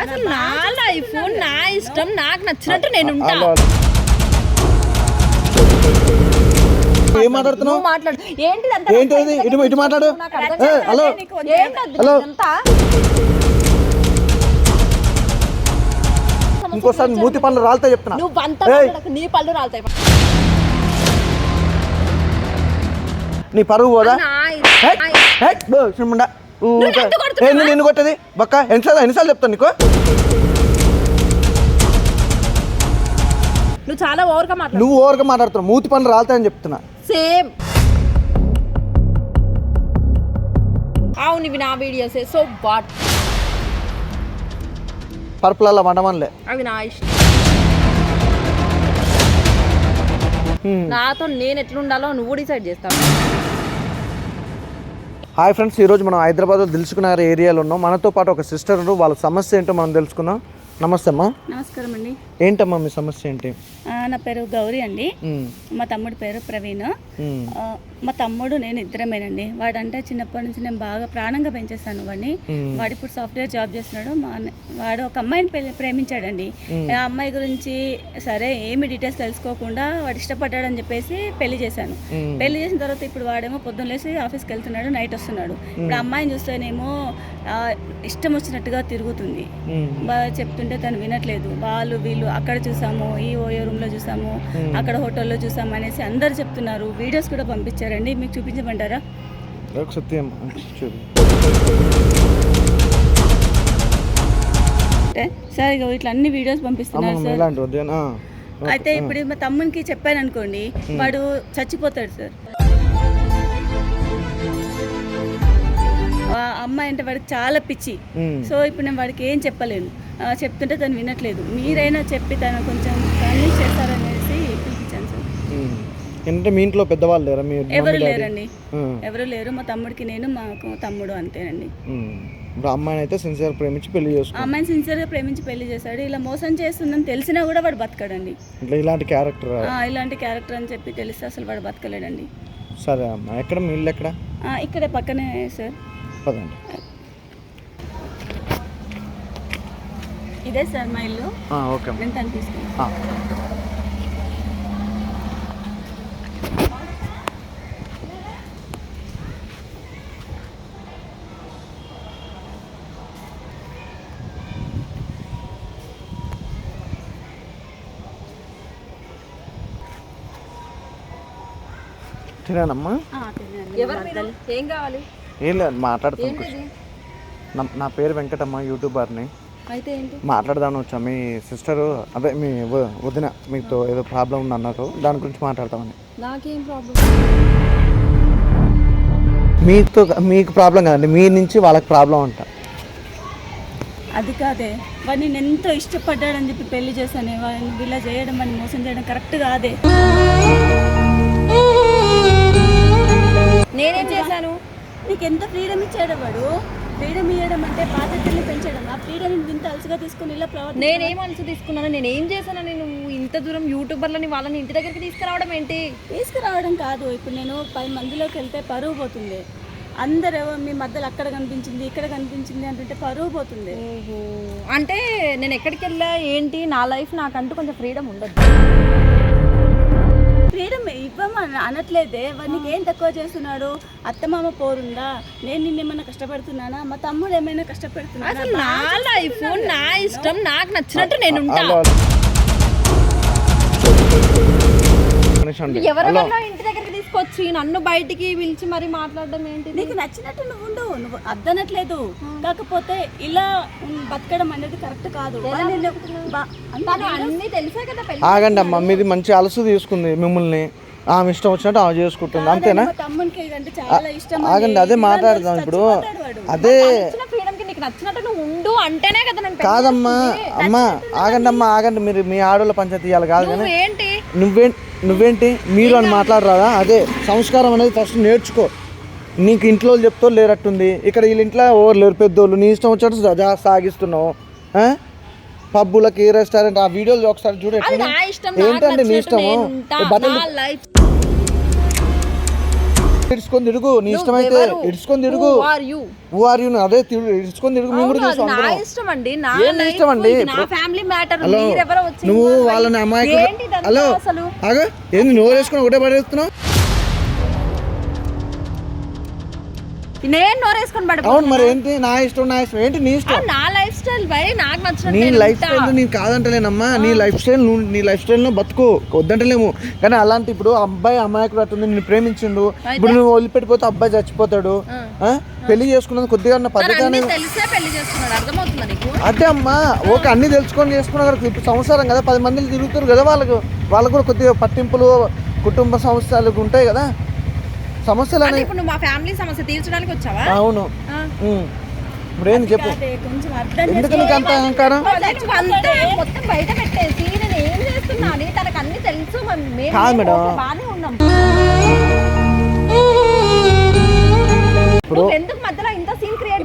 అసలు నా లైఫ్ నా ఇష్టం నాకు నచ్చినట్టు నేను ఉంటా. ఏం మాట్లాడుతున్నావు? మాట్లాడు. ఏంటి? ఏంటి ఇటు ఇటు మాట్లాడు. హలో. హలో. ఇంకోసారి మూతి పనులు రాలితే చెప్తున్నా. నువ్వు అంతా ఏయ్. మాట్లాడకు, నీ పళ్ళు రాలుతాయి. నీ పరువు పోదా? ఏంది నిన్ను కొట్టేది? బక్క ఎన్నిసార్లు ఎన్నిసార్లు చెప్తాను నీకు? నువ్వు చాలా ఓవర్గా మాట్లాడు. నువ్వు ఓవర్గా మాట్లాడుతున్నావు మూతి పనులు రాలుతాయని చెప్తున్నా. సేమ్. అవును ఇవి నా వీడియోస్ సో వాట్? పరుపులలో వండమనిలే అవి నా ఇష్టం. నాతో నేను ఎట్లుండాలో నువ్వు డిసైడ్ చేస్తావు. హాయ్ ఫ్రెండ్స్ ఈరోజు మనం హైదరాబాద్లో దిల్సుకునగర్ ఏరియాలో ఉన్నాం. మనతో పాటు ఒక సిస్టర్ వాళ్ళ సమస్య ఏంటో మనం తెలుసుకుందాం. నమస్తే అమ్మా. నమస్కారం అండి. ఏంటమ్మా మీ సమస్య ఏంటి? నా పేరు గౌరీ అండి. మా తమ్ముడి పేరు ప్రవీణ్. మా తమ్ముడు నేను ఇద్దరమేనండి. వాడంటే చిన్నప్పటి నుంచి నేను బాగా ప్రాణంగా పెంచేస్తాను వాడిని. వాడు ఇప్పుడు సాఫ్ట్వేర్ జాబ్ చేస్తున్నాడు. మా వాడు ఒక అమ్మాయిని ప్రేమించాడండి. ఆ అమ్మాయి గురించి సరే ఏమి డీటెయిల్స్ తెలుసుకోకుండా వాడు ఇష్టపడ్డాడని చెప్పేసి పెళ్ళి చేశాను. పెళ్ళి చేసిన తర్వాత ఇప్పుడు వాడేమో పొద్దున్న లేచి ఆఫీస్కి వెళ్తున్నాడు నైట్ వస్తున్నాడు. ఇప్పుడు అమ్మాయిని చూస్తేనేమో ఆ, ఇష్టం వచ్చినట్టుగా తిరుగుతుంది. బాగా చెప్తుంటే తను వినట్లేదు. వాళ్ళు వీళ్ళు అక్కడ చూసాము ఈ ఓయో రూమ్లో చూసాము అక్కడ హోటల్లో చూసాము అనేసి అందరు చెప్తున్నారు. వీడియోస్ కూడా పంపించారండి మీకు చూపించమంటారా? సత్యం. సార్ ఇగో ఇట్లా అన్ని వీడియోస్ పంపిస్తున్నారు సార్. అయితే ఇప్పుడు మా తమ్మునికి చెప్పాను అనుకోండి వాడు చచ్చిపోతాడు సార్. అమ్మాయి అంటే వాడికి చాలా పిచ్చి. సో ఇప్పుడు నేను వాడికి ఏం చెప్పలేను. చెప్తుంటే తను వినట్లేదు. మీరైనా చెప్పి తను కొంచెం కన్విన్స్ సార్ ఏంటంటే మీ ఇంట్లో పెద్దవాళ్ళు లేరా? మీ ఎవరు? లేరండి. ఎవరు లేరు. మా తమ్ముడికి నేను మాకు తమ్ముడు అంతేనండి. ఇప్పుడు అమ్మాయిని అయితే సిన్సియర్ ప్రేమించి పెళ్ళి ఆ చేసుకో అమ్మాయిని సిన్సియర్గా ప్రేమించి పెళ్ళి చేశాడు. ఇలా మోసం చేస్తుందని తెలిసినా కూడా వాడు బతకడండి. ఇట్లా ఇలాంటి క్యారెక్టర్ ఇలాంటి క్యారెక్టర్ అని చెప్పి తెలిస్తే అసలు వాడు బతకలేడండి. సరే అమ్మా. ఎక్కడ? మీ ఇల్లు ఎక్కడ? ఇక్కడే పక్కనే సార్ పదండి. ఇదే సార్ మా ఇల్లు. ఓకే నేను తను తీసుకున్నాను ఆ. తినానమ్మా. ఎవరు మీరు? ఏం కావాలి? ఏం లేదు నా- పేరు వెంకటమ్మ యూట్యూబర్ని. అయితే ఏంటి? మాట్లాడదామని వచ్చా. మీ సిస్టరు అదే మీ వ- వదిన మీతో ఏదో ప్రాబ్లం ఉంది అన్నారు దాని గురించి మాట్లాడతామని. నాకేం ప్రాబ్లం? మీతో మీకు ప్రాబ్లం కాదండి. మీ నుంచి వాళ్ళకి ప్రాబ్లం అంట. అది కాదే. వాడిని నేను ఎంతో ఇష్టపడ్డాడని చెప్పి పెళ్ళి చేశాను. వాడిని ఇలా చేయడం వాడిని మోసం చేయడం కరెక్ట్ కాదే. నేనేం చేశాను? నీకు ఎంత ఫ్రీడమ్ ఇచ్చాడు వాడు? ఫ్రీడమ్ ఇవ్వడం అంటే బాధ్యతల్ని పెంచడం. ఆ ఫ్రీడమ్ ఇంత అలసిగా తీసుకుని ఇలా ప్రవర్తి నేనేం మనసు తీసుకున్నాను? నేనేం చేశాను నువ్వు ఇంత దూరం యూట్యూబర్లని వాళ్ళని ఇంటి దగ్గరికి తీసుకురావడం ఏంటి? తీసుకురావడం కాదు. ఇప్పుడు నేను పది మందిలోకి వెళ్తే పరువు పోతుంది. అందరూ మీ మధ్యలో అక్కడ కనిపించింది ఇక్కడ కనిపించింది అంటుంటే పరువు పోతుంది. అంటే నేను ఎక్కడికి వెళ్ళా? ఏంటి? నా లైఫ్ నాకంటూ కొంచెం ఫ్రీడమ్ ఉండదు ఫ్రీడమ్ ఇవ్వమని అనట్లేదే. వాడికి ఏం తక్కువ చేస్తున్నాడు? అత్తమామ పోరుందా? నేను నిన్నేమైనా కష్టపెడుతున్నానా? మా తమ్ముడు ఏమైనా కష్టపెడుతున్నానా అసలు నా లైఫ్ నా ఇష్టం నాకు నచ్చినట్టు నేను ఉంటా. ఎవరెవరినో ఇంటి దగ్గరికి తీసుకొచ్చి నన్ను బయటికి పిలిచి మరి మాట్లాడడం ఏంటి నీకు నచ్చినట్టు నువ్వు ఉండు. నువ్వు అద్దనట్లేదు. కాకపోతే ఇలా బతకడం అనేది కరెక్ట్ కాదు. అన్ని తెలుసా కదా ఆగండి అమ్మ మీది మంచి అలసు తీసుకుంది మిమ్మల్ని. ఆమె ఇష్టం వచ్చినట్టు ఆమె చేసుకుంటుంది. అంతేనా? ఆగండి అదే మాట్లాడదాం ఇప్పుడు. అదే కాదమ్మా అమ్మా ఆగండి అమ్మా ఆగండి. మీరు మీ ఆడోళ్ళ పంచాయతీ ఇవ్వాలి కాదు కానీ నువ్వు ఏంటి? నువ్వే నువ్వేంటి? మీరు అని మాట్లాడరాదా? అదే సంస్కారం అనేది ఫస్ట్ నేర్చుకో. నీకు ఇంట్లో చెప్తో లేరట్టుంది. ఇక్కడ వీళ్ళ ఇంట్లో ఎవరు లేరు? పెద్దోళ్ళు. నీ ఇష్టం సజా- సాగిస్తున్నావు? పబ్బులకి రెస్టారెంట్ ఆ వీడియోలు ఒకసారి చూడు అది ఎట్లున్నాయి. నా ఇష్టం నాకు ఏంటంటే నీ ఇష్టము? ఇడుచుకొని తిరుగు. నీ ఇష్టమైతే ఇడుచుకొని తిరుగు. Are you who are you అదే ఇడుచుకొని తిరుగు. మేము కూడా చూసాం నా. ఇష్టం అండి నా ఇష్టం అండి? నా ఫ్యామిలీ మ్యాటర్ హలో మీరెవరో వచ్చి నువ్వు వాళ్ళని ఇదంతా హలో అసలు? ఆగు. ఏంది నోరు వేసుకొని ఒకటే పడేస్తున్నావు నేను నోరేసుకొని అవును పడిపోతున్నా. మరి ఏంటి? నా ఇష్టం నా ఇష్టం. ఏంటి నీ ఇష్టం? నా స్టైల్ బై నాకు నచ్చినట్టు నీ లైఫ్. స్టైల్ నేను కాదంటలేనమ్మా. నీ లైఫ్ స్టైల్ నువ్వు నీ లైఫ్ స్టైల్లో బతుకు. వద్దంటలేము. కానీ అలాంటి ఇప్పుడు అబ్బాయి అమ్మాయికుడు అట్టుంది నిన్ను ప్రేమించిండు. ఇప్పుడు నువ్వు వదిలిపెట్టిపోతే అబ్బాయి చచ్చిపోతాడు? పెళ్ళి చేసుకున్నది కొద్దిగా పద్ధతి తెలిసే పెళ్ళి చేస్తున్నాడు అర్థమవుతుందా నీకు? అదే అమ్మా. ఓకే అన్ని తెలుసుకొని చేసుకున్నా కదా ఇప్పుడు సంవత్సరం కదా. పది మందిని తిరుగుతారు కదా వాళ్ళకు. వాళ్ళకు కూడా కొద్దిగా పట్టింపులు కుటుంబ సమస్యలు ఉంటాయి కదా. సమస్యలు ఇప్పుడు మా ఫ్యామిలీ సమస్య తీర్చడానికి వచ్చావా? అవును. ఇప్పుడు ఏంది చెప్పు ఎందుకు నీకు అంత అహంకారం? అదే నువ్వు అంతా మొత్తం బయట పెట్టేసి నేను ఏం చేస్తున్నా? అని తనకు అన్ని తెలుసు కాదు మేడం. ఓకే, బాగానే ఉన్నాం. ఇప్పుడు నువ్వు ఎందుకు మధ్యలో ఇంత సీన్ క్రియేట్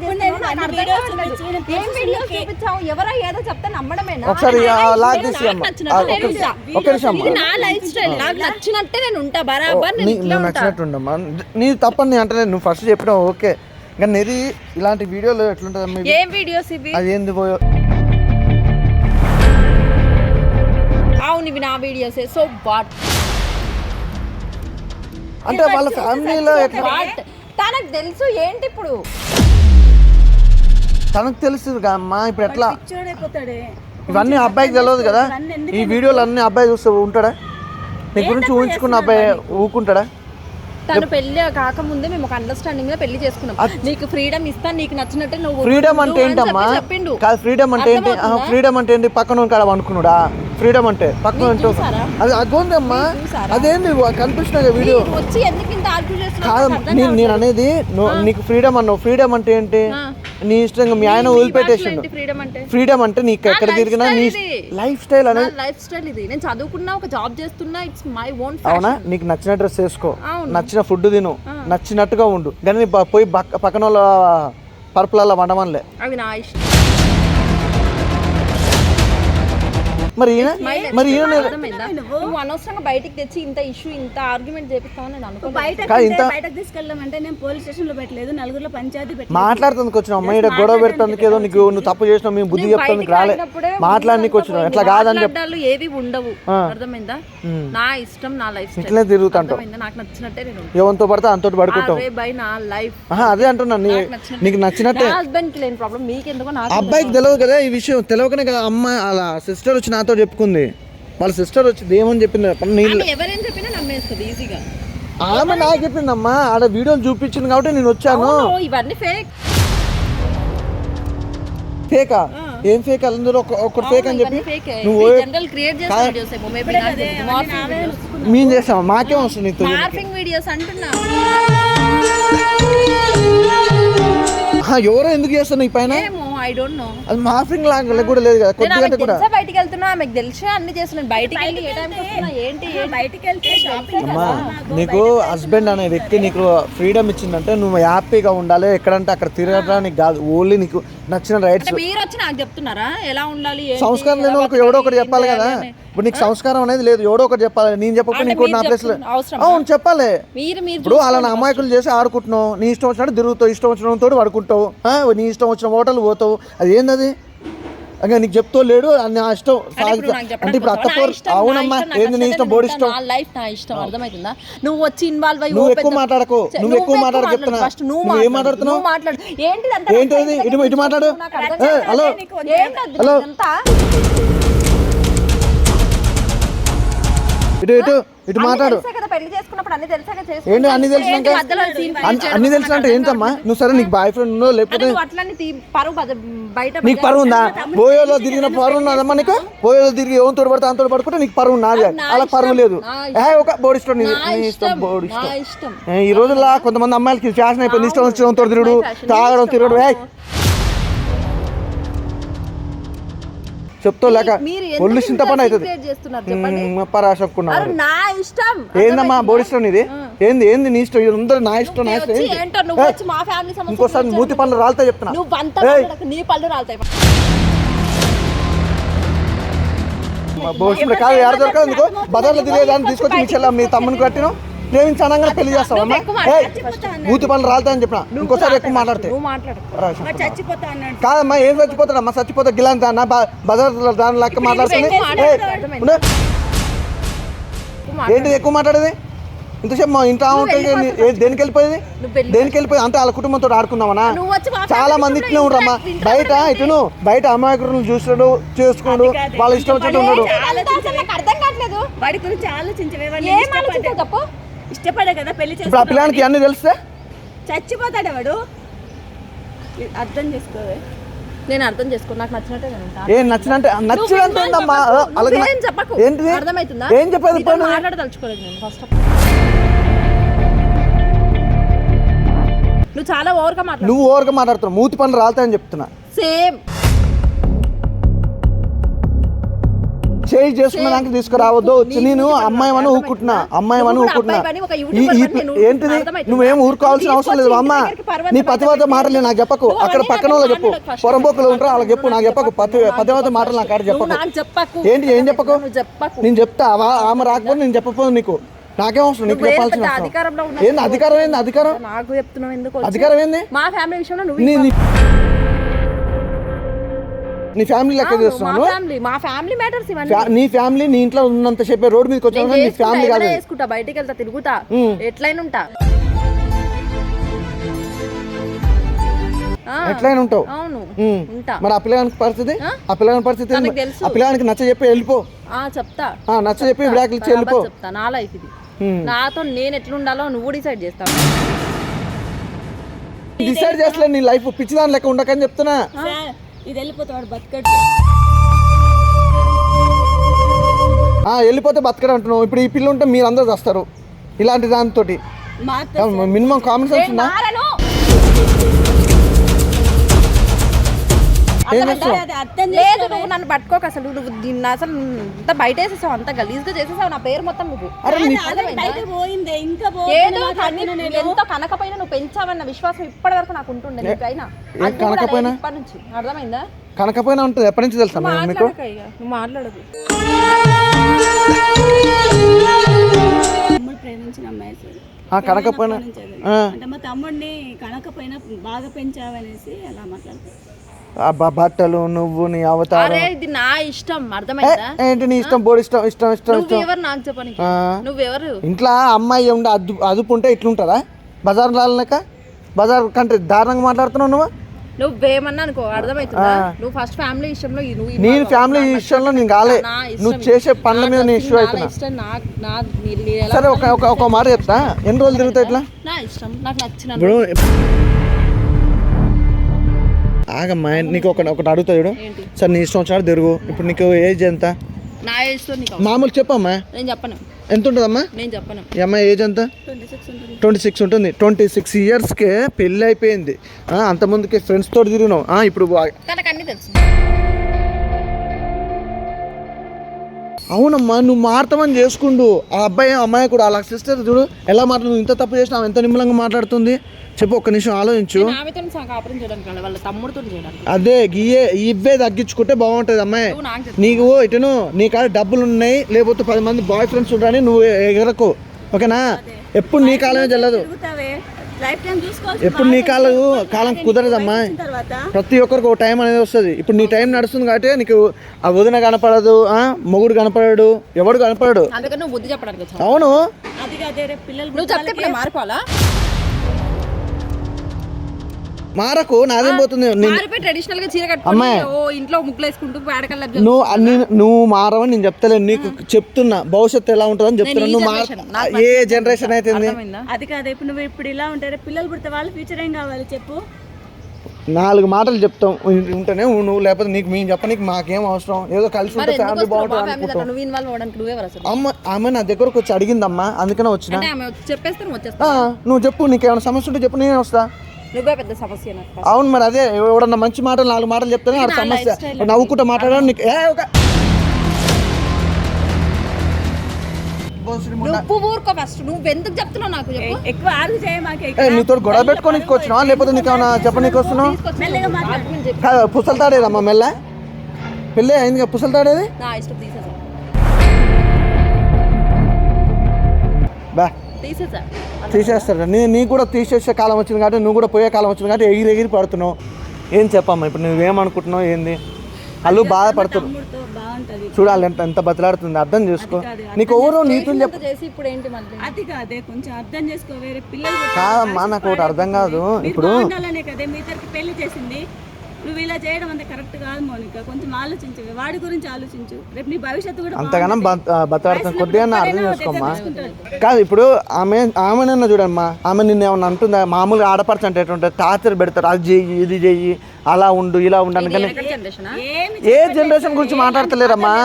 చేస్తున్నావు? ఎవరో ఏదో చెప్తే నమ్మడమేనా? ఒకసారి లాగ్ తీసి నాకు అమ్మ. నచ్చినట్టు నేను ఒక్క ఉంటా. ఒక్క నిమిషం అమ్మ. ఇది నా లైఫ్ స్టైల్ నాకు నచ్చినట్టే నేను ఉంటా బరాబర్ నేను నచ్చినట్టు ఉండమ్మా. నీ తప్పని నేను అంటే నువ్వు ఫస్ట్ చెప్పినావు ఓకే. కానీ ఇది ఇలాంటి వీడియోలు ఎట్లుంటుంది ఏం వీడియోస్ ఇవి? అది ఏంది పోయో అవును ఇవి నా వీడియోస్. So what? అంటే వాళ్ళ ఫ్యామిలీలో తనకు తెలుసు ఏంటి ఇప్పుడు తనకు తెలుసు అమ్మా ఇప్పుడు ఎట్లా? ఇవన్నీ అబ్బాయికి తెలియదు కదా? ఈ వీడియోలు అన్ని అబ్బాయి చూస్తే ఉంటాడా నీ గురించి ఊహించుకున్న అబ్బాయి ఊకుంటాడా? తను పెళ్ళి కాకముందే మేము ఒక అండర్స్టాండింగ్లో పెళ్ళి చేసుకున్నాం. నీకు ఫ్రీడమ్ ఇస్తా నీకు నచ్చినట్టే నువ్వు ఫ్రీడమ్ అంటే ఏంటమ్మా? చెప్పి చెప్పిండు. కాదు ఫ్రీడమ్ అంటే ఏంటి? ఫ్రీడమ్ అంటే ఏంటి? పక్కన కాడ అనుకున్నాడా ఫ్రీడమ్ అంటే పక్కన? అది చూసారా? అదేంది కనిపిస్తున్నా వీడియో. వచ్చి ఎందుకు ఇంత ఆర్గ్యూ చేస్తున్నావు కాదు నేను అనేది నీకు ఫ్రీడమ్ అన్నావు. ఫ్రీడమ్ అంటే ఏంటి. నీ ఇష్టంగా మీ ఆయన వదిలిపెట్టేసిండు. ఫ్రీడమ్ అంటే? ఫ్రీడమ్ అంటే నీకు ఎక్కడ తిరిగినా నీ. లైఫ్ స్టైల్ అనేది లైఫ్ స్టైల్ ఇది. నేను చదువుకున్నా ఒక జాబ్ చేస్తున్నా ఇట్స్ మై ఓన్ అవునా? నీకు నచ్చిన డ్రెస్ వేసుకో. నచ్చిన ఫుడ్ తిను. నచ్చినట్టుగా ఉండు. కానీ పోయి పక్క పక్కన వాళ్ళ పరుపులలో వండమనిలే. అవి నా ఇష్టం. మరి ఈయన? మరి ఈయన అర్థమైందా? నువ్వు అనవసరంగా బయటికి తెచ్చి ఇంత ఇష్యూ ఇంత ఆర్గ్యుమెంట్ నేను అనుకోలేదు. బయట బయటకు తీసుకెళ్ళామంటే నేను పోలీస్ స్టేషన్లో పెట్టలేదు నలుగురులో పంచాయతీ పెట్టలేదు. మాట్లాడుతుందుకు వచ్చినావు అమ్మాయి ఈడ గొడవ పెడతానికి ఏదో నీకు నువ్వు తప్పు చేసినావు మేము బుద్ధి చెప్తానికి రాలే. మాట్లాడనీకి వచ్చినావు ఎట్లా కాదని చెప్పి. మాట్లాడాలు ఏవి ఉండవు. అర్థమైందా? నా ఇష్టం నా లైఫ్ స్టైల్. ఇట్లనే తిరుగుతుంటావు. అర్థమైందా? నాకు నచ్చినట్టే నేను ఉంటా. ఎవరితో పడితే అంతటి పడుకుంటావు. అరే బై నా లైఫ్. ఆహా, అదే అంటున్నా నీ నీకు నచ్చినట్టే. నా హస్బెండ్కి లేని ప్రాబ్లం మీకెందుకో నాకు అబ్బాయికి తెలియదు. కదా ఈ విషయం. తెలియకనే కదా అమ్మాయి అలా సిస్టర్ వచ్చి నాతో చెప్పుకుంది. వాళ్ళ సిస్టర్ వచ్చి ఏమని చెప్పింది? నీ ఆమె ఎవరేం చెప్పినా నమ్మేస్తుంది ఈజీగా. ఆమె నాకు చెప్పిందమ్మా. ఆడ వీడియోలు చూపించింది కాబట్టి నేను వచ్చాను. ఇవన్నీ ఫేక్ ఫేకా ఏం ఫేక్ అందులో ఒక ఒకటి ఫేక్ అని చెప్పి ఫేక్ నువ్వు జనరల్ క్రియేట్ చేస్తాను చూసేమో మేబీ మేము చేసాం మాకేం వస్తుంది నీతో మార్ఫింగ్ వీడియోస్ అంటున్నా. ఆహా, ఎవరో ఎందుకు చేస్తాను ఈ పైన? ఏమో ఐ డోంట్ నో అది మార్ఫింగ్ లాగా కూడా లేదు కదా. కొద్దిగా కూడా. ఆమెకు తెలిసా అన్ని చేస్తున్నాను బయటికి వెళ్ళి ఏ టైంకి వస్తున్నా ఏంటి? బయటికి వెళ్తే షాపింగ్ అమ్మా నీకు హస్బెండ్ అనే వ్యక్తి నీకు ఫ్రీడమ్ ఇచ్చిందంటే నువ్వు హ్యాపీగా ఉండాలి. ఎక్కడంటే అక్కడ తిరగడానికి కాదు. ఓన్లీ నీకు నచ్చిన రైట్స్ మీరు వచ్చి నాకు చెప్తున్నారా? ఎలా ఉండాలి ఏంటి, సంస్కారం లేని వాళ్ళకి ఎవడో ఒకటి చెప్పాలి కదా. ఇప్పుడు నీకు సంస్కారం అనేది లేదు. ఎవడో ఒకటి చెప్పాలి. నేను చెప్పకపోతే అంటే నీకు నా మీరు ప్లేస్ చెప్తున్న- అవసరమా? అవును చెప్పాలి. మీరు మీరు ఇప్పుడు అలా నా అమాయకులు చేసి ఆడుకుంటున్నావు. నీ ఇష్టం వచ్చినట్టు తిరుగుతావు. ఇష్టం వచ్చిన తోడు పడుకుంటావు. ఆ, నీ ఇష్టం వచ్చిన హోటల్ పోతావు. అది ఏందది? ఇంకా నీకు చెప్తూ లేడు నా ఇష్టం. అంటే ఇప్పుడు సాగుతా నాకు అంటే ఇప్పుడు చెప్పడానికి అత్త వస్తావా? నా ఇష్టం, నా అవునమ్మా ఏంది నీ ఇష్టం బోడి ఇష్టం? నా లైఫ్ నా ఇష్టం అర్థమవుతుందా నువ్వు వచ్చి ఇన్వాల్వ్ అయ్యి నువ్వు ఎక్కువ మాట్లాడకు నువ్వు ఎక్కువ మాట్లాడకు మాట్లాడు చెప్తున్నా ఫస్ట్ నువ్వు ఏం మాట్లాడు, మాట్లాడుతున్నావు? మాట్లాడు. ఏంటి? ఏంటది ఇటు ఇటు మాట్లాడు. హలో. హలో. ఇటు ఇటు ఇటు మాట్లాడు. ఏంటి అన్ని తెలిసినాక? అన్ని- తెలిసినట్టు ఏంటమ్మా? నువ్వు సరే నీకు బాయ్ ఫ్రెండ్ లేకపోతే నీకు పరువు ఉందా? బోయోలో తిరిగిన పరువు ఉన్నదమ్మా నీకు? బోయోలో తిరిగి ఎవరితో పడితే అంతో పడుకుంటే నీకు పరువు నాది. అలా పరువు లేదు. ఏ ఒక బోడి ఇష్టం ఇష్టం నా ఇష్టం. ఏ, ఈ రోజుల్లో కొంతమంది అమ్మాయిలకి ఫ్యాషన్ అయిపోయింది ఇష్టం వచ్చిన తోడు తిరుగుడు తాగడం తిరుగుడు. చెప్తా లేక ఒళ్ళు చింతపని ఇంత అవుతుంది. అరే నా ఇష్టం. ఏందమ్మా బోడి ఇష్టం నీది? ఏంది ఏంది నీ ఇష్టం? ఇది అందరూ నా ఇష్టం నా ఇష్టం వచ్చి ఏంది ఏంటో నువ్వు వచ్చి మా ఫ్యామిలీ సమస్య ఇంకోసారి మూతి పనులు రాలితే చెప్తున్నా. నువ్వు అంతా నీ పళ్ళు రాలుతాయి భవిష్యత్తులో కాదు ఎక్కడ దొరకదు బజార్లో తిరిగేదాన్ని తీసుకొచ్చి మీ చెల్ల మీ తమ్ముని కట్టినావు పెళ్ళి చేస్తావమ్మా ఎక్కువ ఏయ్, మాట్లాడు. మూతి పనులు రాలుతాయని చెప్పిన. ఇంకోసారి ఎక్కువ మాట్లాడితే. కాదమ్మా ఏం చచ్చిపోతాడమ్మా చచ్చిపోతా గిలాంటి దాన్న బజార్ దాని లెక్క మాట్లాడుతుంది. ఏంటిది ఎక్కువ మాట్లాడేది? ఇంతసేపు మా ఇంట్లో ఆమె ఉంటే నీ- ఏ- దేనికి వెళ్ళిపోయేది దేనికి వెళ్ళిపోయి అంతే వాళ్ళ కుటుంబంతో ఆడుకుందామనా? నువ్వు వచ్చి మా చాలా మంది ఇట్లే ఉండరమ్మా బయట ఇటును బయట అమాయకులను చూసాడు చేసుకున్నాడు వాళ్ళ ఇష్టం వచ్చినట్టు ఉన్నాడు. ఇష్టపడే కదా పెళ్ళి ఇప్పుడు ఆ పిల్లానికి అన్ని తెలిస్తే? చచ్చిపోతాడు వాడు ఇది అర్థం చేసుకోవే. నేను అర్థం చేసుకో నాకు నచ్చినట్టే నేను ఉంటా. ఏం నచ్చినంటే నచ్చినంటే ఏందమ్మా నువ్వు అలాగే ఏం చెప్పకు? ఏంటిది? అర్థమవుతుందా? ఏం చెప్పేది నీతో? మాట్లాడదలుచుకోలేదు నేను ఫస్ట్ నువ్వు చాలా ఓవర్గా మాట్లాడు నువ్వు ఓవర్గా మాట్లాడుతున్నావు. మూతి పనులు రాలుతాయని చెప్తున్నా. సేమ్ చేయి చేసుకున్నాక తీసుకురావద్దు. వచ్చి నేను అమ్మాయి అని ఊరుకుంటున్నా అమ్మాయి అని ఊరుకుంటున్నా ఏంటిది? నువ్వేం ఊరుకోవాల్సిన అవసరం లేదు. అమ్మ నీ పతివాత మాటలు నాకు చెప్పకు. అక్కడ పక్కన నాకు వాళ్ళు చెప్పు. పొరంపోకులు ఉంటారు వాళ్ళకి చెప్పు నాకు చెప్పకు. పతి పతివాత మాటలు నాకు ఆడ నువ్వు చెప్పకు. ఏంటి ఏం చెప్పకు? నేను చెప్తా ఆమె రాకపోతే నేను చెప్పకపోదు నీకు. నాకేం అవసరం నీకు చెప్పాల్సిన అవసరం. ఏంది అధికారం ఏంది అధికారం? నాకు చెప్తున్నావు ఎందుకు? అధికారం ఏంది? మా ఫ్యామిలీ విషయంలో నువ్వు నీ ఫ్యామిలీ లెక్క చేస్తున్నాను? ఫ్యామిలీ మా ఫ్యామిలీ మ్యాటర్స్ ఇవన్నీ. నీ ఫ్యామిలీ నీ ఇంట్లో ఉన్నంత చెప్పే రోడ్ మీదకి వచ్చాను నీ ఫ్యామిలీ కాదు. చేసుకుంటా బయటికి వెళ్తా తిరుగుతా ఉమ్. ఎట్లయినా ఉంటా. ఆ, ఎట్లయినా ఉంటావు. అవును. ఉంటా. మరి ఆ పిల్లగానికి పరిస్థితి? ఆ? పిల్లగాని పరిస్థితి. ఆ పిల్లగానికి నచ్చ చెప్పి వెళ్ళిపో. ఆ చెప్తా. ఆ, నచ్చ చెప్పి విడాకులు ఇచ్చి వెళ్ళిపో. చెప్తా నా లైఫ్ ఇది. నాతో నేను ఎట్లుండాలో నువ్వు డిసైడ్ చేస్తావు. డిసైడ్ చేస్తలే నీ లైఫ్ పిచ్చిదాని లెక్క ఉండకని చెప్తున్నా. ఇది వెళ్ళిపోతాడు బతకడు. ఆ, వెళ్ళిపోతే బతకడం అంటున్నావు. ఇప్పుడు ఈ పిల్ల ఉంటే మీరు అందరూ వస్తారు ఇలాంటి దానితోటి. మినిమం కామన్ సెన్స్ ఉందా? లేదు. నువ్వు నన్ను పట్టుకోక అసలు. నువ్వు దీన్ని అసలు అంత బయట వేసేసావు అంత గలీజ్గా చేసేసావు నా పేరు మొత్తం నువ్వు. ఏదో. ఎంతో కనకపోయినా నువ్వు పెంచావన్న విశ్వాసం ఇప్పటి వరకు నాకు ఉంటుండే నీ పైన ఇప్పటి నుంచి. అర్థమైందా? కనకపోయినా ఉంటుంది ఎప్పటి నుంచి తెలుసా మీకు మాట్లాడదు ప్రేమించిన అమ్మాయి సార్ ఆ, కనకపోయినా? అంటే మా తమ్ముడిని కనకపోయినా బాగా పెంచావనేసి అలా మాట్లాడతారు బట్టలు నువ్వు నీ అవతారం. అరే ఇది నా ఇష్టం అర్థమైందా? ఏంటి నీ ఇష్టం? బోడి ఇష్టం ఇష్టం ఇష్టం ఇష్టం. నువ్వెవరు నాకు చెప్పనికి? ఆ, నువ్వెవరు? ఇంట్లో అమ్మాయి ఉండి అదు అదుపు ఉంటే ఇట్లుంటుందా? బజార్ లాలనక బజార్ కంటే దారుణంగా మాట్లాడుతున్నావు నువ్వు? నువ్వేమన్నా అనుకో అర్థమవుతుందా ఆ. నువ్వు ఫస్ట్ ఫ్యామిలీ విషయంలో ఈ- నువ్వు నేను ఫ్యామిలీ. విషయంలో నేను కాలే. నా ఇష్టం నువ్వు. చేసే పనుల మీద నేను ఇష్యూ నా అవుతున్నా. ఇష్టం నా నా నీ- నీ ఎలా సరే ఒక ఒక ఒక మాట చెప్తా. ఎన్ని రోజులు తిరుగుతాయి ఇట్లా? నా ఇష్టం నాకు నచ్చిన ఇప్పుడు ఆగమ్మా నీకు ఒక ఒకటి అడుగుతా చూడు. సరే నీ ఇష్టం వచ్చినట్టు తిరుగు. ఇప్పుడు నీకు ఏజ్ ఎంత? నా ఏజ్తో నీకు అవసరం. మామూలు చెప్పమ్మా. నేను చెప్పను. ఎంత ఉంటుందమ్మా? నేను చెప్పను. ఈ అమ్మాయి ఏజ్ ఎంత? ట్వంటీ సిక్స్ ఉంటుంది. ట్వంటీ సిక్స్ ఇయర్స్కే పెళ్ళి అయిపోయింది. ఆ, అంత ముందుకి ఫ్రెండ్స్ తోటి తిరిగినావు. ఆ, ఇప్పుడు అన్ని తెలుసు. అవునమ్మా నువ్వు మారుతామని చేసుకుండు ఆ అబ్బాయి అమ్మాయి కూడా వాళ్ళ సిస్టర్ చూడు ఎలా మాట్లాడు నువ్వు ఇంత తప్పు చేసినావు ఎంత నిమ్మలంగా మాట్లాడుతుంది? చెప్పు ఒక్క నిమిషం ఆలోచించు. అదే గియే ఇవే తగ్గించుకుంటే బాగుంటుంది అమ్మాయి. నీకు ఇటును నీ కాడ డబ్బులు ఉన్నాయి లేకపోతే పది మంది బాయ్ ఫ్రెండ్స్ ఉంటారని నువ్వు ఎగరకు. ఓకేనా? ఎప్పుడు నీ కాలమే చెల్లదు తిరుగుతావే లైఫ్ టైం చూసుకోవాలి ఎప్పుడు నీ కాలం కాలం కుదరదమ్మా. తర్వాత ప్రతి ఒక్కరికి ఒక టైం అనేది వస్తుంది. ఇప్పుడు నీ టైం నడుస్తుంది కాబట్టి నీకు ఆ వదిన కనపడదు ఆ మొగుడు కనపడడు ఎవడు కనపడడు. అందుకని నువ్వు బుద్ధి చెప్పడానికి వచ్చావు. అవును. నువ్వు చెప్తే మారిపోవాలా? మారకు నాదేం పోతుంది? మారిపోయి ట్రెడిషనల్గా చీర కట్టుకొని అమ్మాయి. ఓ ఇంట్లో ముగ్గులు వేసుకుంటూ వేడకల్లా నువ్వు అన్ని నువ్వు మారవని నేను చెప్తలేను. నీకు చెప్తున్నా. భవిష్యత్తు ఎలా ఉంటుందని చెప్తున్నా. నువ్వు మార నాకు ఏ జనరేషన్ అయితే అది కాదే. ఇప్పుడు నువ్వు ఇప్పుడు ఇలా ఉంటే రేపు పిల్లలు పుడితే వాళ్ళ ఫ్యూచర్ ఏం కావాలి చెప్పు? నాలుగు మాటలు చెప్తాం. ఉం- ఉంటేనే ఉం- నువ్వు లేకపోతే నీకు మేము చెప్పనీకి మాకేం అవసరం? ఏదో కలిసి ఉంటే ఫ్యామిలీ బాగుంటుంది అనుకుంటాం. నువ్వు ఇన్వాల్వ్ అమ్మ ఆమె నా దగ్గరకు వచ్చి అడిగిందమ్మా. అందుకనే వచ్చిన. అంటే ఆమె వచ్చి చెప్పేస్తే నువ్వు వచ్చేస్తా ఆ, నువ్వు చెప్పు. నీకు ఏమైనా సమస్య ఉంటే చెప్పు. నేనే వస్తా. నువ్వే పెద్ద సమస్య అవును మరి అదే ఎవడన్నా మంచి మాటలు నాలుగు మాటలు చెప్తేనే ఆడ సమస్య. నవ్వుకుంటా మాట్లాడడం నీకు ఏ ఒక బోసుడి ముండ. నువ్వు ఊరుకో ఫస్ట్ నువ్వు ఎందుకు చెప్తున్నావు నాకు చెప్పు. ఎక్కువ ఆర్గ్యూ చేయ మాకు ఏ నీతో గొడవ పెట్టుకొని వచ్చినావా? లేకపోతే నీకు ఏమైనా చెప్పనీకి వస్తున్నావు మెల్లగా మాట్లాడు. Argument చెప్పు. కాదు పుసలు తాడేదమ్మా మెల్ల? పెళ్ళి అయింది పుసలు తాడేది? నా ఇష్టం తీసేసా బా. తీసేస్తాడు. నీ నీకు కూడా తీసేసే కాలం వచ్చింది కాబట్టి నువ్వు కూడా పోయే కాలం వచ్చింది కాబట్టి ఎగిరి ఎగిరి పడుతున్నావు. ఏం చెప్పమ్మా ఇప్పుడు నువ్వేమనుకుంటున్నావు ఏంది? వాళ్ళు బాధపడుతున్నారు చూడాలి ఎంత ఎంత బతలాడుతుంది అర్థం చేసుకో. నీకు ఎవరో నీతులు చెప్ప చేసి ఇప్పుడు ఏంటి మళ్ళీ? అది కాదే కొంచెం అర్థం చేసుకో వేరే పిల్లలు కూడా కాదమ్మా నాకు ఒకటి అర్థం కాదు. ఇప్పుడు నువ్వు ఇలా చేయడం అంత కరెక్ట్ కాదు మౌనిక. కొంచెం ఆలోచించు. వాడి గురించి ఆలోచించు. రేపు నీ భవిష్యత్తు కూడా అంతగానం బతలాడుతుంది కొద్దిగా అర్థం చేసుకోమ్మా. కాదు ఇప్పుడు ఆమె ఆమెనన్నా చూడమ్మా. ఆమె నిన్ను ఏమన్నా అంటుందా? మామూలుగా ఆడపడుచు అంటే ఎటువంటి టార్చర్ పెడతారు. అది చెయ్యి ఇది చెయ్యి అలా ఉండు ఇలా ఉండు అని కానీ ఏ జనరేషన్ గురించి మాట్లాడతలేరమ్మా?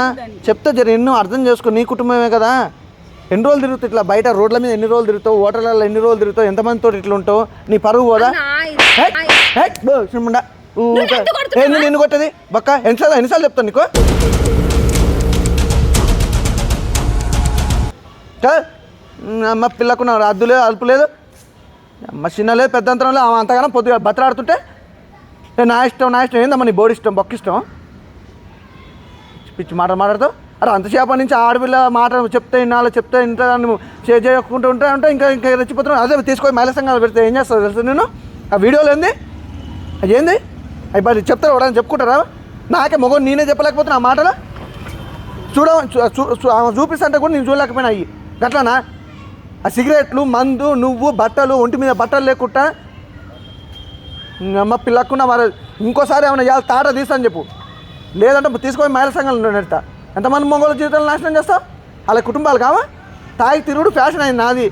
చెప్తే జర ఎన్నో అర్థం చేసుకో. నీ కుటుంబమే కదా. ఎన్ని రోజులు తిరుగుతావు? ఇట్లా బయట రోడ్ల మీద ఎన్ని రోజులు తిరుగుతావు? హోటళ్ళలో ఎన్ని రోజులు తిరుగుతావు? ఎంతమందితో ఇట్లా ఉంటావు నీ పరువు పోదా? ఏంది నిన్ను కొట్టేది? బక్క ఎన్నిసార్లు ఎన్నిసార్లు చెప్తాను నీకు? అమ్మ పిల్లకు నా అద్దు లేదు అలుపు లేదు. అమ్మ చిన్న లేదు పెద్ద అంతరం లేదు అంతగానో పొద్దుగా బతలాడుతుంటే నా ఇష్టం నా ఇష్టం ఏందమ్మా నీ బోడి ఇష్టం బొక్క ఇష్టం? పిచ్చి మాట మాట్లాడుతావు? అరే అంతసేపటి నుంచి ఆడపిల్ల మాట చెప్తే వినాలి చెప్తే ఇంత చేయకుంటూ ఉంటే ఉంటే ఇంకా ఇంకా రెచ్చిపోతున్నావు అదే తీసుకొని మైల సంఘాలు పెడితే ఏం చేస్తావు తెలుసు నేను ఆ వీడియోలు ఏంది? అది ఏంది? అవి మరి చెప్తారు ఎవడని చెప్పుకుంటారా? నాకే మొగం నేనే చెప్పలేకపోతున్నా ఆ మాటలు. చూడ చూ- కూడా నేను చూడలేకపోయినా అయ్యి. గట్లనా? ఆ సిగరెట్లు మందు నువ్వు బట్టలు ఒంటి మీద బట్టలు లేకుండా అమ్మ పిల్లకున్నా మరి ఇంకోసారి ఏమైనా ఇవాళ తాట తీస్తాను చెప్పు. లేదంటే తీసుకొని మహిళా సంఘాలు నెడతా ఎంతమంది మొగోళ్ళ జీవితాలు నాశనం చేస్తావు? వాళ్ళ కుటుంబాలు కావా? తాగి తిరుగుడు ఫ్యాషన్ అయింది నాది.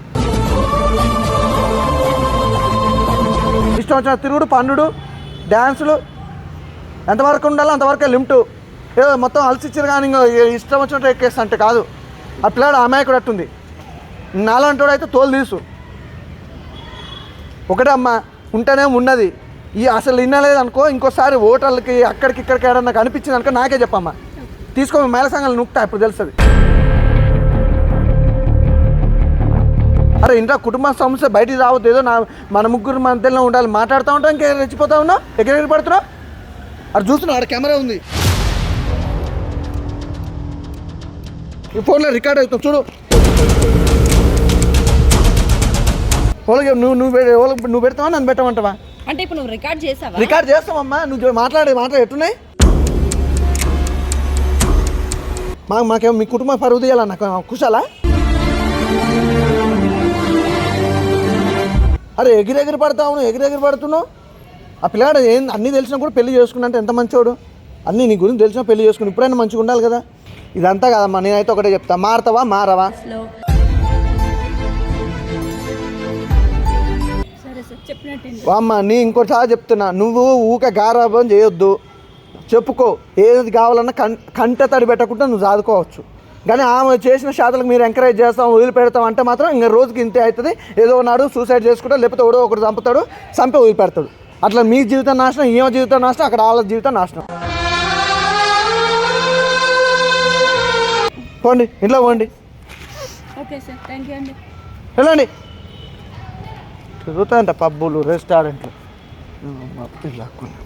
ఇష్టం వచ్చిన తిరుగుడు పండుడు డ్యాన్సులు ఎంతవరకు ఉండాలో అంతవరకే లిమిట్. ఏదో మొత్తం అలసిచ్చారు కానీ ఇష్టం వచ్చినట్టు ఎక్కేస్తా అంటే కాదు. ఆ పిల్లాడు అమాయకుడు అట్టుంది. నాలంటోడు అయితే తోలు తీసు. ఒకటే అమ్మ ఉంటేనే ఉన్నది. ఈ అసలు వినలేదు అనుకో ఇంకోసారి హోటల్కి అక్కడికి ఇక్కడికి ఏడన్నా కనిపించింది అనుకో నాకే చెప్పమ్మా. తీసుకో మేళ సంఘాలు నుక్తా ఇప్పుడు తెలుస్తుంది. అరే ఇంట్లో కుటుంబ సమస్య బయటికి రావద్దు. ఏదో నా మన ముగ్గురు మధ్యలో ఉండాలి. మాట్లాడుతూ ఉంటాం ఇంకా రెచ్చిపోతా ఉన్నావు ఎక్కడెక్కడ పడుతున్నావు అది చూస్తున్నావు ఆడ కెమెరా ఉంది. ఈ ఫోన్లో రికార్డ్ అవుతుంది చూడు. వాళ్ళకి నువ్వు నువ్వు వాళ్ళకి నువ్వు పెడతావా నన్ను పెట్టమంటావా? అంటే ఇప్పుడు నువ్వు రికార్డ్ చేసావా? రికార్డ్ చేస్తామమ్మా నువ్వు మాట్లాడే మాటలు ఎట్టున్నాయి? మా మాకేమో మీ కుటుంబ పరువు తీయాలా నాకు కుశాలా? అరే ఎగిరెగిరి పడతావు నువ్వు ఎగిరెగిరి పడుతున్నావు? ఆ పిల్లాడు ఏం అన్నీ తెలిసినా కూడా పెళ్ళి చేసుకున్నా అంటే ఎంత మంచోడు? అన్నీ నీ గురించి తెలిసినా పెళ్ళి చేసుకుని ఇప్పుడైనా మంచిగా ఉండాలి కదా? ఇదంతా కాదమ్మా నేనైతే ఒకటే చెప్తా. మారతావా మారవా? అమ్మ నీ ఇంకోసారి చెప్తున్నా. నువ్వు ఊక గారాబం చేయొద్దు. చెప్పుకో. ఏది కావాలన్నా కం కంట తడి పెట్టకుండా నువ్వు చదువుకోవచ్చు కానీ ఆమె చేసిన శాతలకు మీరు ఎంకరేజ్ చేస్తాం వదిలిపెడతాం అంటే మాత్రం ఇంకా రోజుకి ఇంతే అవుతుంది. ఏదో నాడు సూసైడ్ చేసుకుంటా లేకపోతే ఎవడో ఒకటి చంపుతాడు చంపి వదిలిపెడతాడు. అట్లా మీ జీవితం నాశనం ఈమె జీవితం నాశనం అక్కడ వాళ్ళ జీవితం నాశనం. పోండి ఇంట్లో పోండి. ఓకే సార్ థ్యాంక్ యూ అండి. వెళ్ళండి. తిరుగుతాయంట పబ్బులు రెస్టారెంట్లు ఇలా కొన్ని